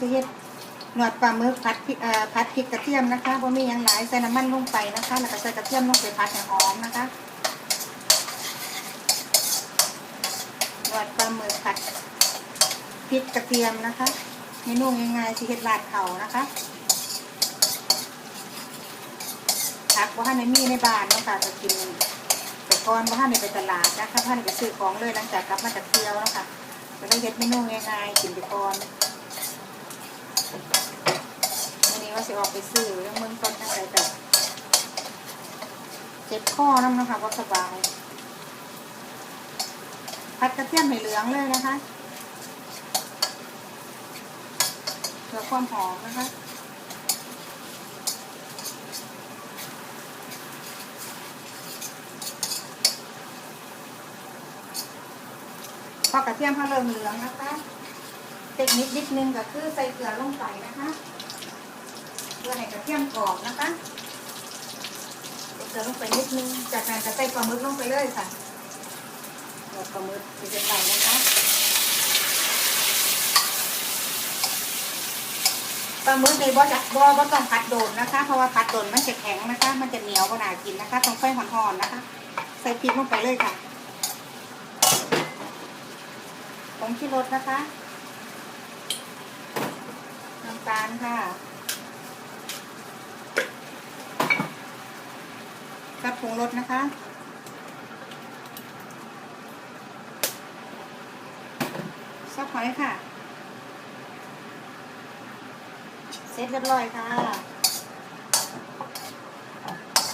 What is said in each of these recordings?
สิเฮ็ดหนวดปลาหมึกผัดพริกเอ่อผัดพริกกระเทียมนะคะบ่มีหยังหลายใส่น้ำมันลงไปนะคะ แล้วก็ใส่กระเทียมลงไปผัดให้หอมนะคะหนวดปลาหมึกผัดพริกกระเทียมนะคะเมนูง่ายๆสิเฮ็ดลาดเขานะคะผักว่าท่านมีในบ้านเนาะค่ะจะกินแต่ก่อนว่าท่านไปตลาดนะคะท่านไปซื้อของเลยหลังจากกลับมาจากเที่ยวเนาะคะจะได้เฮ็ดเมนูง่ายๆกินไปก่อน วันนี้ว่าสิออกไปซื้อยังมึงต้นจังไรแต่เจ็บข้อน้ำนะคะว่าสบายผัดกระเทียมให้เหลืองเลยนะคะเพื่อความหอมนะคะพอกระเทียมเขาเริ่มเหลืองนะคะ เทคนิคนิดนึงก็คือใส่เกลือลงไปนะคะ พื่อให้กระเทียมกรอบนะคะเกลือลงไปนิดนึง จากนั้นจะใส่ปลาหมึกลงไปเลยค่ะปลาหมึกที่จะใส่นะคะปลาหมึกในบ่จะบ่บ่ต้องผัดโดนนะคะ เพราะว่าผัดโดนมันจะแข็งนะคะ มันจะเหนียวก็น่ากินนะคะ ต้องไฟห่อนๆนะคะ ใส่พริกลงไปเลยค่ะผงชูรสนะคะน้ำตาลค่ะ กับผงรสนะคะ ซอสหอยค่ะ เสร็จเรียบร้อยค่ะ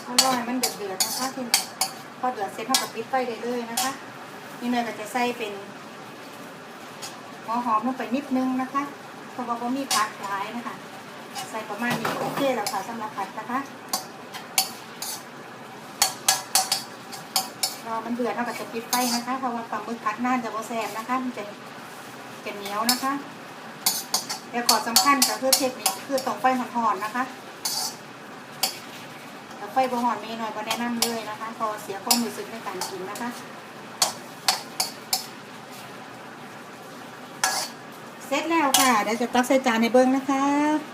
อร่อยมันเดือดๆนะคะทีนี้พอเดือดเสร็จเท่ากับปิดไฟได้เลยนะคะ นี่เนยก็จะใส่เป็นหัวหอมลงไปนิดนึงนะคะเพราะว่าบ่มีผักหลายนะคะ ใส่ประมาณนี้โอเคแล้วค่ะสำหรับผัดนะคะ อมันเดือดเราก็จะปิดไฟนะคะเพราะว่าปลาหมึกผัดน่านจะโบแซมนะคะ มันจะจะเหนียวนะคะแต่ขอสำคัญก็คือเทคนิคคือตรงไฟหอนๆนะคะแต่ไฟบ่หอนมีหน่อยก็แนะนำเลยนะคะพอเสียความรู้สึกในการกินนะคะเสร็จแล้วค่ะเดี๋ยวจะตักใส่จานในเบิ้งนะคะ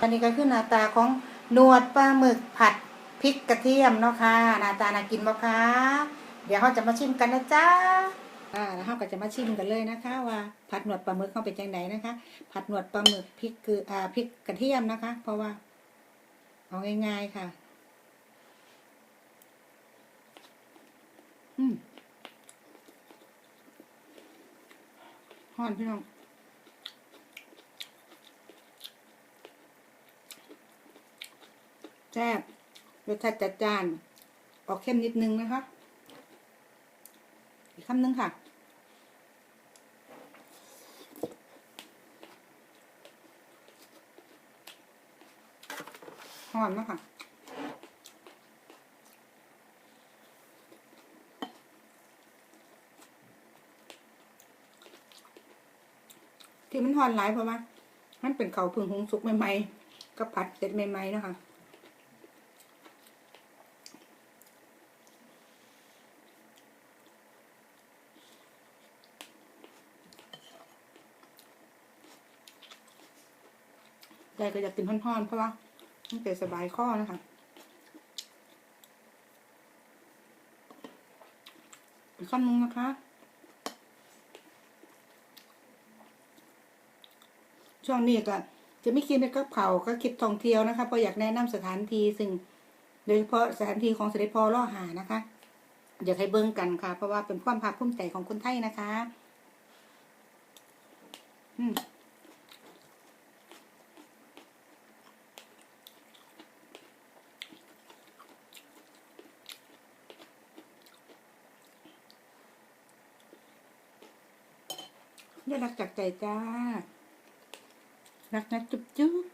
อันนี้ก็คือหน้าตาของนวดปลาหมึกผัดพริกกระเทียมเนาะค่ะหน้าตาน่ากินบ่คะ เดี๋ยวเราจะมาชิมกันนะจ๊ะอ่าแล้วเราก็จะมาชิมกันเลยนะคะ ว่าผัดหนวดปลาหมึกเข้าไปจังไหนนะคะ ผัดหนวดปลาหมึกพริกคืออ่าพริกกระเทียมนะคะ เพราะว่าเอาง่าย ๆค่ะ อืมห่อนพี่น้องแซ่บรสชาติจัดจ้าน ออกเข้มนิดนึงนะคะ คำหนึ่งค่ะ หอมนะคะที่มันหอนหลายเพราะว่า มันเป็นเขาพึ่งหุงสุกใหม่ๆกับผัดเสร็จใหม่ๆนะคะ ยายก็อยากกินท่อนๆ เพราะว่ามันเป็นสบายข้อนะคะอีกคำนึงนะคะ ช่วงนี้ก็จะไม่คิดไปกับเขาก็คลิปท่องเที่ยวนะคะเพราะอยากแนะนำสถานที่ซึ่งโดยเฉพาะสถานที่ของเสด็จพ่อล่อหานะคะ อยากให้เบิ่งกันค่ะ เพราะว่าเป็นความภาคภูมิใจของคนไทยนะคะ อืม น่ารักจากใจจ้า รักนะจุ๊บจุ๊บ